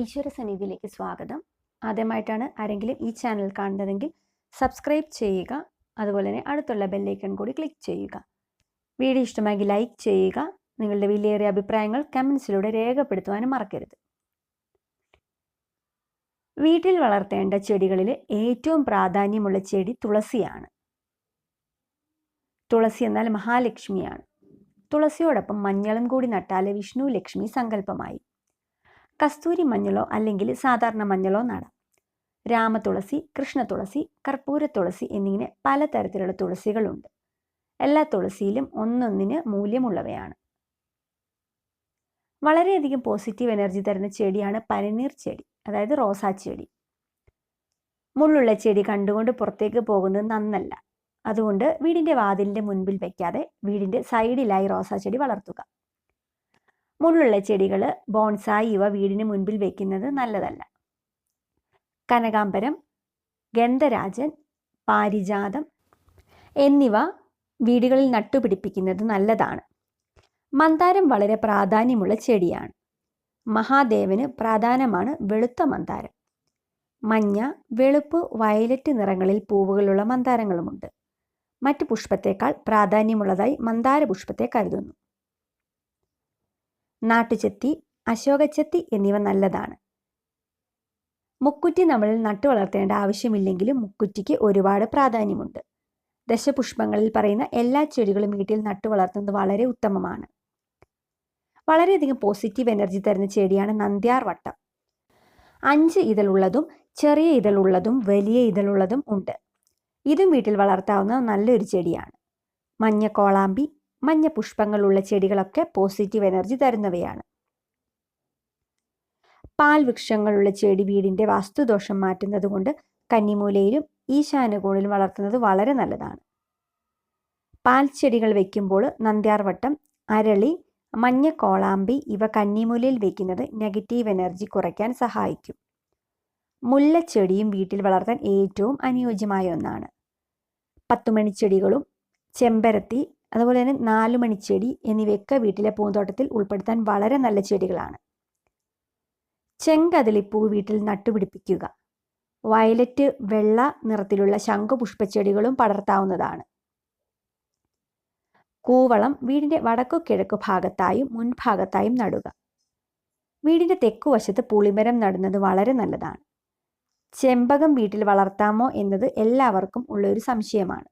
ഈശ്വര സന്നിധിയിലേക്ക് സ്വാഗതം. ആദ്യമായിട്ടാണ് ആരെങ്കിലും ഈ ചാനൽ കാണുന്നതെങ്കിൽ സബ്സ്ക്രൈബ് ചെയ്യുക അതുപോലെ തന്നെ അടുത്തുള്ള ബെല്ലൈക്കൺ കൂടി ക്ലിക്ക് ചെയ്യുക. വീഡിയോ ഇഷ്ടമായെങ്കിൽ ലൈക്ക് ചെയ്യുക നിങ്ങളുടെ വിലയേറിയ അഭിപ്രായങ്ങൾ കമൻസിലൂടെ രേഖപ്പെടുത്തുവാനും മറക്കരുത്. വീട്ടിൽ വളർത്തേണ്ട ചെടികളിൽ ഏറ്റവും പ്രാധാന്യമുള്ള ചെടി തുളസിയാണ്. തുളസി എന്നാൽ മഹാലക്ഷ്മിയാണ്. തുളസിയോടൊപ്പം മഞ്ഞളും കൂടി നട്ടാൽ വിഷ്ണു ലക്ഷ്മി സങ്കല്പമായി. കസ്തൂരി മഞ്ഞളോ അല്ലെങ്കിൽ സാധാരണ മഞ്ഞളോ നടാം. രാമതുളസി കൃഷ്ണതുളസി കർപ്പൂര തുളസി എന്നിങ്ങനെ പലതരത്തിലുള്ള തുളസികളുണ്ട്. എല്ലാ തുളസിയിലും ഒന്നൊന്നിന് മൂല്യമുള്ളവയാണ്. വളരെയധികം പോസിറ്റീവ് എനർജി തരുന്ന ചെടിയാണ് പനിനീർ ചെടി അതായത് റോസാ ചെടി. മുള്ളുള്ള ചെടി കണ്ടുകൊണ്ട് പുറത്തേക്ക് പോകുന്നത് നന്നല്ല. അതുകൊണ്ട് വീടിന്റെ വാതിലിന്റെ മുൻപിൽ വെക്കാതെ വീടിന്റെ സൈഡിലായി റോസാ ചെടി വളർത്തുക. മുള്ളുള്ള ചെടികൾ ബോൺസായി ഇവ വീടിന് മുൻപിൽ വെക്കുന്നത് നല്ലതല്ല. കനകാംബരം ഗന്ധരാജൻ പാരിജാതം എന്നിവ വീടുകളിൽ നട്ടുപിടിപ്പിക്കുന്നത് നല്ലതാണ്. മന്ദാരം വളരെ പ്രാധാന്യമുള്ള ചെടിയാണ്. മഹാദേവന് പ്രധാനമാണ് വെളുത്ത മന്ദാരം. മഞ്ഞ വെളുപ്പ് വയലറ്റ് നിറങ്ങളിൽ പൂവുകളുള്ള മന്ദാരങ്ങളുമുണ്ട്. മറ്റ് പുഷ്പത്തേക്കാൾ പ്രാധാന്യമുള്ളതായി മന്ദാര പുഷ്പത്തെ കരുതുന്നു. നാട്ടുചെത്തി അശോകച്ചെത്തി എന്നിവ നല്ലതാണ്. മുക്കുറ്റി നമ്മളിൽ നട്ടു വളർത്തേണ്ട ആവശ്യമില്ലെങ്കിലും മുക്കുറ്റിക്ക് ഒരുപാട് പ്രാധാന്യമുണ്ട്. ദശപുഷ്പങ്ങളിൽ പറയുന്ന എല്ലാ ചെടികളും വീട്ടിൽ നട്ടു വളർത്തുന്നത് വളരെ ഉത്തമമാണ്. വളരെയധികം പോസിറ്റീവ് എനർജി തരുന്ന ചെടിയാണ് നന്ദ്യാർ വട്ടം. അഞ്ച് ഇതളുള്ളതും ചെറിയ ഇതളുള്ളതും വലിയ ഇതളുള്ളതും ഉണ്ട്. ഇതും വീട്ടിൽ വളർത്താവുന്ന നല്ലൊരു ചെടിയാണ്. മഞ്ഞ കോളാമ്പി മഞ്ഞ പുഷ്പങ്ങളുള്ള ചെടികളൊക്കെ പോസിറ്റീവ് എനർജി തരുന്നവയാണ്. പാൽ വൃക്ഷങ്ങളുള്ള ചെടി വീടിന്റെ വാസ്തുദോഷം മാറ്റുന്നത് കൊണ്ട് കന്നിമൂലയിലും ഈശാനുകൂണിലും വളർത്തുന്നത് വളരെ നല്ലതാണ്. പാൽ ചെടികൾ വയ്ക്കുമ്പോൾ നന്ദ്യാർവട്ടം അരളി മഞ്ഞ കോളാമ്പി ഇവ കന്നിമൂലയിൽ വയ്ക്കുന്നത് നെഗറ്റീവ് എനർജി കുറയ്ക്കാൻ സഹായിക്കും. മുല്ലച്ചെടിയും വീട്ടിൽ വളർത്താൻ ഏറ്റവും അനുയോജ്യമായ ഒന്നാണ്. പത്തുമണിച്ചെടികളും ചെമ്പരത്തി അതുപോലെ തന്നെ നാലുമണിച്ചെടി എന്നിവയൊക്കെ വീട്ടിലെ പൂന്തോട്ടത്തിൽ ഉൾപ്പെടുത്താൻ വളരെ നല്ല ചെടികളാണ്. ചെങ്കതിളിപ്പൂ വീട്ടിൽ നട്ടുപിടിപ്പിക്കുക. വയലറ്റ് വെള്ള നിറത്തിലുള്ള ശംഖുപുഷ്പച്ചെടികളും പടർത്താവുന്നതാണ്. കൂവളം വീടിന്റെ വടക്കു കിഴക്കു ഭാഗത്തായും മുൻഭാഗത്തായും നടുക. വീടിന്റെ തെക്കുവശത്ത് പുളിമരം നടുന്നത് വളരെ നല്ലതാണ്. ചെമ്പകം വീട്ടിൽ വളർത്താമോ എന്നത് എല്ലാവർക്കും ഉള്ളൊരു സംശയമാണ്.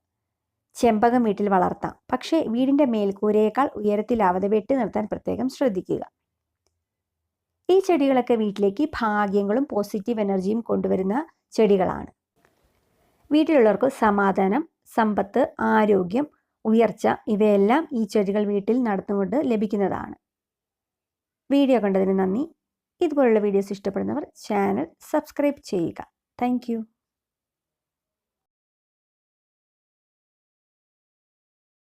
ചെമ്പകം വീട്ടിൽ വളർത്താം. പക്ഷേ വീടിന്റെ മേൽക്കൂരയേക്കാൾ ഉയരത്തിലാവാതെ വെട്ടി നിർത്താൻ പ്രത്യേകം ശ്രദ്ധിക്കുക. ഈ ചെടികളൊക്കെ വീട്ടിലേക്ക് ഭാഗ്യങ്ങളും പോസിറ്റീവ് എനർജിയും കൊണ്ടുവരുന്ന ചെടികളാണ്. വീട്ടിലുള്ളവർക്ക് സമാധാനം സമ്പത്ത് ആരോഗ്യം ഉയർച്ച ഇവയെല്ലാം ഈ ചെടികൾ വീട്ടിൽ നടത്തുകൊണ്ട് ലഭിക്കുന്നതാണ്. വീഡിയോ കണ്ടതിന് നന്ദി. ഇതുപോലുള്ള വീഡിയോസ് ഇഷ്ടപ്പെടുന്നവർ ചാനൽ സബ്സ്ക്രൈബ് ചെയ്യുക. താങ്ക്